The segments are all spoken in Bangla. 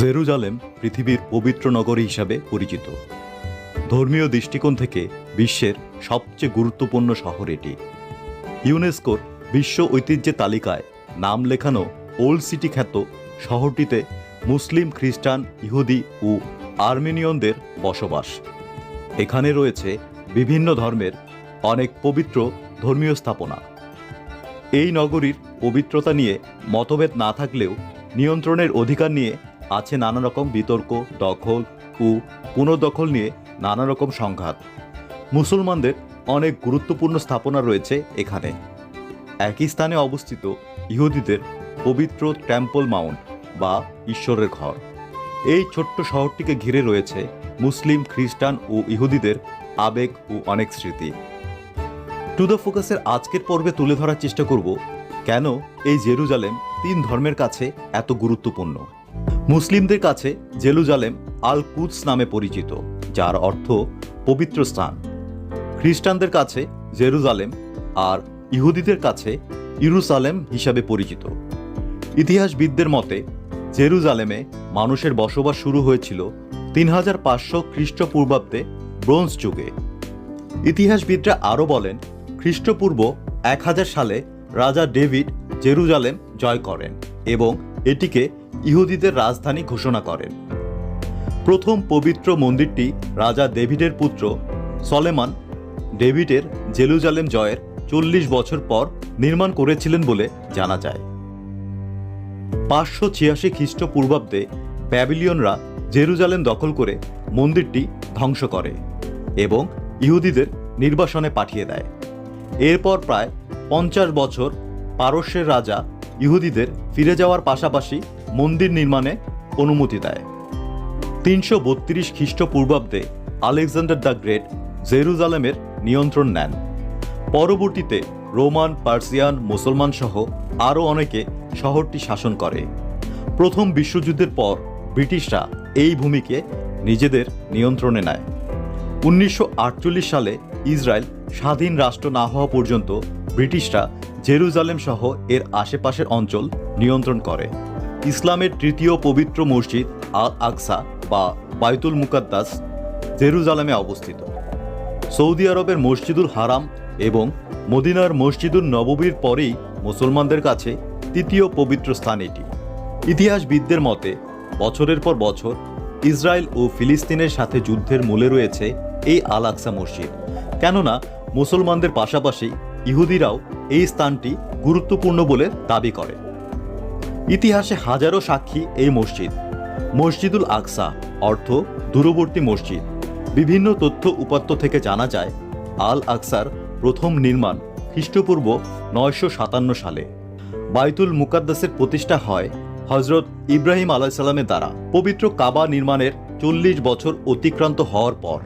জেরুজালেম পৃথিবীর পবিত্র নগরী হিসাবে পরিচিত। ধর্মীয় দৃষ্টিকোণ থেকে বিশ্বের সবচেয়ে গুরুত্বপূর্ণ শহর এটি। ইউনেস্কোর বিশ্ব ঐতিহ্যের তালিকায় নাম লেখানো ওল্ড সিটি খ্যাত শহরটিতে মুসলিম, খ্রিস্টান, ইহুদি ও আর্মেনিয়নদের বসবাস। এখানে রয়েছে বিভিন্ন ধর্মের অনেক পবিত্র ধর্মীয় স্থাপনা। এই নগরীর পবিত্রতা নিয়ে মতভেদ না থাকলেও নিয়ন্ত্রণের অধিকার নিয়ে আছে নানা রকম বিতর্ক, দখল ও পুনর্দখল নিয়ে নানা রকম সংঘাত। মুসলমানদের অনেক গুরুত্বপূর্ণ স্থাপনা রয়েছে এখানে। একই স্থানে অবস্থিত ইহুদিদের পবিত্র টেম্পল মাউন্ট বা ঈশ্বরের ঘর। এই ছোট্ট শহরটিকে ঘিরে রয়েছে মুসলিম, খ্রিস্টান ও ইহুদিদের আবেগ ও অনেক স্মৃতি। টু দ্য ফোকাসের আজকের পর্বে তুলে ধরার চেষ্টা করব, কেন এই জেরুজালেম তিন ধর্মের কাছে এত গুরুত্বপূর্ণ? মুসলিমদের কাছে জেরুজালেম আল কুদস নামে পরিচিত, যার অর্থ পবিত্র স্থান। খ্রিস্টানদের কাছে জেরুজালেম আর ইহুদিদের কাছে ইরুসালেম হিসাবে পরিচিত। ইতিহাসবিদদের মতে, জেরুজালেমে মানুষের বসবাস শুরু হয়েছিল তিন হাজার পাঁচশো খ্রিস্টপূর্বাব্দে ব্রোঞ্জ যুগে। ইতিহাসবিদরা আরও বলেন, খ্রিস্টপূর্ব এক হাজার সালে রাজা ডেভিড জেরুজালেম জয় করেন এবং এটিকে ইহুদিদের রাজধানী ঘোষণা করেন। প্রথম পবিত্র মন্দিরটি রাজা ডেভিডের পুত্র সলেমান ডেভিডের জেরুজালেম জয়ের চল্লিশ বছর পর নির্মাণ করেছিলেন বলে জানা যায়। পাঁচশো ছিয়াশি খ্রিস্টপূর্বাব্দে ব্যাবিলিয়নরা জেরুজালেম দখল করে মন্দিরটি ধ্বংস করে এবং ইহুদিদের নির্বাসনে পাঠিয়ে দেয়। এরপর প্রায় পঞ্চাশ বছর পারস্যের রাজা ইহুদিদের ফিরে যাওয়ার পাশাপাশি মন্দির নির্মাণে অনুমতি দেয়। তিনশো বত্রিশ খ্রিস্টপূর্বাব্দে আলেকজান্ডার দ্য গ্রেট জেরুজালেমের নিয়ন্ত্রণ নেন। পরবর্তীতে রোমান, পার্সিয়ান মুসলমান সহ আরও অনেকে শহরটি শাসন করে। প্রথম বিশ্বযুদ্ধের পর ব্রিটিশরা এই ভূমিকে নিজেদের নিয়ন্ত্রণে নেয়। উনিশশো আটচল্লিশ সালে ইসরায়েল স্বাধীন রাষ্ট্র না হওয়া পর্যন্ত ব্রিটিশরা জেরুজালেম সহ এর আশেপাশের অঞ্চল নিয়ন্ত্রণ করে। ইসলামের তৃতীয় পবিত্র মসজিদ আল আকসা বা বাইতুল মুকাদ্দাস জেরুজালেমে অবস্থিত। সৌদি আরবের মসজিদুল হারাম এবং মদিনার মসজিদুল নববীর পরেই মুসলমানদের কাছে তৃতীয় পবিত্র স্থান এটি। ইতিহাসবিদদের মতে, বছরের পর বছর ইসরায়েল ও ফিলিস্তিনের সাথে যুদ্ধের মূলে রয়েছে এই আল আকসা মসজিদ। কেননা, মুসলমানদের পাশাপাশি ইহুদিরাও এই স্থানটি গুরুত্বপূর্ণ বলে দাবি করে। ইতিহাসে হাজারো সাক্ষী এই মসজিদ। মসজিদুল আকসা, অর্থ দূরবর্তী মসজিদ। বিভিন্ন তথ্য উপাত্ত থেকে জানা যায়, আল আকসার প্রথম নির্মাণ খ্রিস্টপূর্ব নয়শো সাতান্ন সালে। বাইতুল মুকাদ্দাসের প্রতিষ্ঠা হয় হজরত ইব্রাহিম আলাইসাল্লামের দ্বারা। পবিত্র কাবা নির্মাণের চল্লিশ বছর অতিক্রান্ত হওয়ার পর।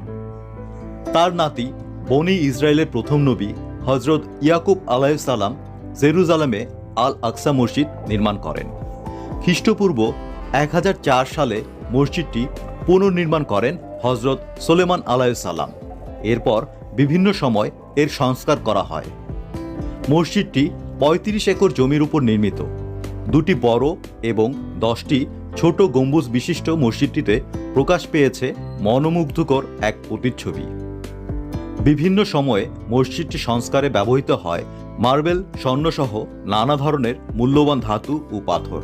তার নাতি বনি ইসরায়েলের প্রথম নবী হজরত ইয়াকুব আলাইসাল্লাম জেরুজালেমে আল আকসা মসজিদ নির্মাণ করেন। খ্রিস্টপূর্ব এক হাজার চার সালে মসজিদটি পুনর্নির্মাণ করেন হজরত সোলেমান আলাইসাল্লাম এরপর বিভিন্ন সময় এর সংস্কার করা হয়। মসজিদটি পঁয়ত্রিশ একর জমির উপর নির্মিত। দুটি বড় এবং দশটি ছোট গম্বুজ বিশিষ্ট মসজিদটিতে প্রকাশ পেয়েছে মনোমুগ্ধকর এক প্রতিচ্ছবি। বিভিন্ন সময়ে মসজিদটি সংস্কারে ব্যবহৃত হয় মার্বেল, স্বর্ণসহ নানা ধরনের মূল্যবান ধাতু ও পাথর।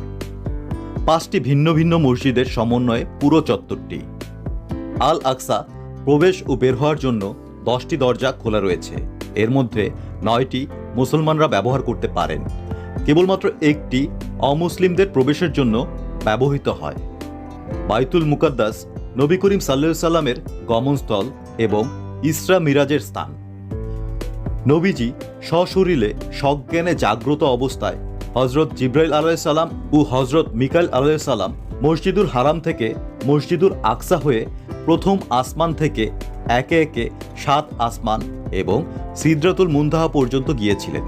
পাঁচটি ভিন্ন ভিন্ন মসজিদের সমন্বয়ে পুরো চত্বরটি। আল আকসা প্রবেশ ও বের হওয়ার জন্য দশটি দরজা খোলা রয়েছে। এর মধ্যে নয়টি মুসলমানরা ব্যবহার করতে পারেন। কেবলমাত্র একটি অমুসলিমদের প্রবেশের জন্য ব্যবহৃত হয়। বাইতুল মুকাদ্দাস নবী করিম সাল্লাহ সাল্লামের গমনস্থল এবং ইসরা মিরাজের স্থান। নবীজি সশরীরে সজ্ঞানে জাগ্রত অবস্থায় হজরত জিব্রাইল আলাইসাল্লাম ও হজরত মিকাইল আলাইসাল্লাম মসজিদুল হারাম থেকে মসজিদুল আকসা হয়ে প্রথম আসমান থেকে একে একে সাত আসমান এবং সিদ্রাতুল মুন্দাহা পর্যন্ত গিয়েছিলেন।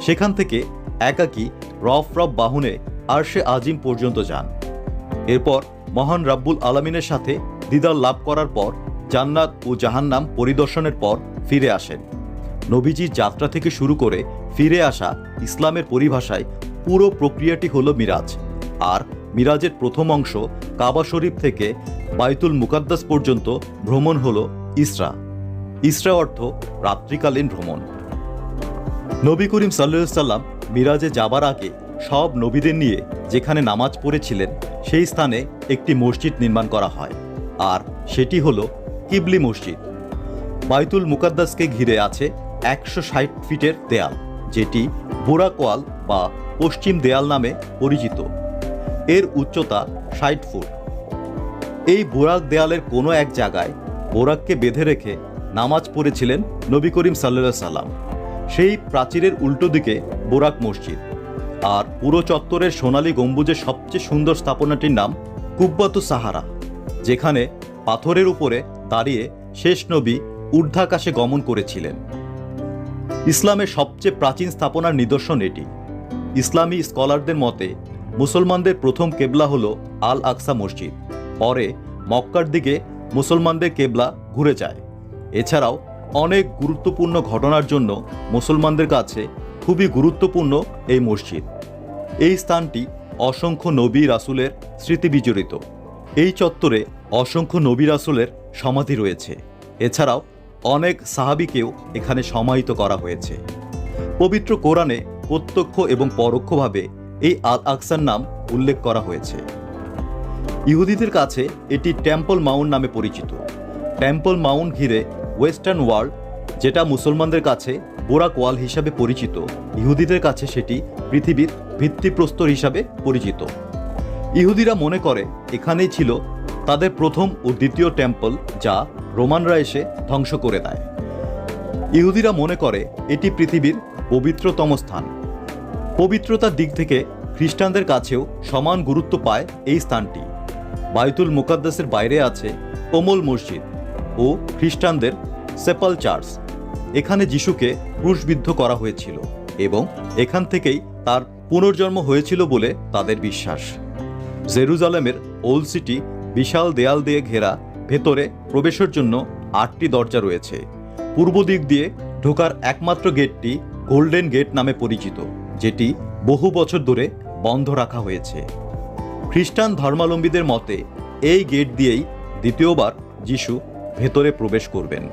সেখান থেকে একাকী রফ রফ বাহনে আরশে আজিম পর্যন্ত যান। এরপর মহান রাব্বুল আলমিনের সাথে দিদার লাভ করার পর জান্নাত ও জাহান্নাম পরিদর্শনের পর ফিরে আসেন। নবীজির যাত্রা থেকে শুরু করে ফিরে আসা ইসলামের পরিভাষায় পুরো প্রক্রিয়াটি হলো মিরাজ। আর মিরাজের প্রথম অংশ কাবা শরীফ থেকে বাইতুল মুকাদ্দাস পর্যন্ত ভ্রমণ হল ইসরা। ইসরা অর্থ রাত্রিকালীন ভ্রমণ। নবী করিম সাল্লাহ সাল্লাম মিরাজে যাবার আগে সব নবীদের নিয়ে যেখানে নামাজ পড়েছিলেন, সেই স্থানে একটি মসজিদ নির্মাণ করা হয়। আর সেটি হলো কিবলি মসজিদ। বাইতুল মুকাদ্দাসকে ঘিরে আছে একশো ষাট ফিটের দেয়াল, যেটি বোরাকওয়াল বা পশ্চিম দেয়াল নামে পরিচিত। এর উচ্চতা ষাট ফুট। এই বোরাক দেয়ালের কোনো এক জায়গায় বোরাককে বেঁধে রেখে নামাজ পড়েছিলেন নবী করিম সাল্লা সাল্লাম। সেই প্রাচীরের উল্টো দিকে বোরাক মসজিদ। আর পুরো চত্বরের সোনালী গম্বুজের সবচেয়ে সুন্দর স্থাপনাটির নাম কুব্বাতু সাহারা, যেখানে পাথরের উপরে দাঁড়িয়ে শেষ নবী ঊর্ধ্বাকাশে গমন করেছিলেন। ইসলামের সবচেয়ে প্রাচীন স্থাপনার নিদর্শন এটি। ইসলামী স্কলারদের মতে, মুসলমানদের প্রথম কেবলা হল আল আকসা মসজিদ। পরে মক্কার দিকে মুসলমানদের কেবলা ঘুরে যায়। এছাড়াও অনেক গুরুত্বপূর্ণ ঘটনার জন্য মুসলমানদের কাছে খুবই গুরুত্বপূর্ণ এই মসজিদ। এই স্থানটি অসংখ্য নবী রাসুলের স্মৃতি বিজড়িত। এই চত্বরে অসংখ্য নবী রাসুলের সমাধি রয়েছে। এছাড়াও অনেক সাহাবিকেও এখানে সমাহিত করা হয়েছে। পবিত্র কোরআনে প্রত্যক্ষ এবং পরোক্ষভাবে এই আল আকসার নাম উল্লেখ করা হয়েছে। ইহুদিদের কাছে এটি টেম্পল মাউন্ট নামে পরিচিত। টেম্পল মাউন্ট ঘিরে ওয়েস্টার্ন ওয়ার্ল্ড, যেটা মুসলমানদের কাছে বোরাক ওয়াল হিসাবে পরিচিত, ইহুদিদের কাছে সেটি পৃথিবীর ভিত্তিপ্রস্তর হিসাবে পরিচিত। ইহুদিরা মনে করে এখানেই ছিল তাদের প্রথম ও দ্বিতীয় টেম্পল যা রোমানরা এসে ধ্বংস করে দেয়। ইহুদিরা মনে করে এটি পৃথিবীর পবিত্রতম স্থান। পবিত্রতার দিক থেকে খ্রিস্টানদের কাছেও সমান গুরুত্ব পায় এই স্থানটি। বায়তুল মুকাদ্দাসের বাইরে আছে কোমল মসজিদ ও খ্রিস্টানদের সেপাল চার্চ। এখানে যিশুকে ক্রুশবিদ্ধ করা হয়েছিল এবং এখান থেকেই তার পুনর্জন্ম হয়েছিল বলে তাদের বিশ্বাস। জেরুজালেমের ওল্ড সিটি বিশাল দেয়াল দিয়ে ঘেরা ভেতরে প্রবেশের জন্য আটটি দরজা রয়েছে। পূর্ব দিক দিয়ে ঢোকার একমাত্র গেটটি গোল্ডেন গেট নামে পরিচিত, যেটি বহু বছর ধরে বন্ধ রাখা হয়েছে। খ্রিস্টান ধর্মাবলম্বীদের মতে, এই গেট দিয়েই দ্বিতীয়বার যিশু ভেতরে প্রবেশ করবেন।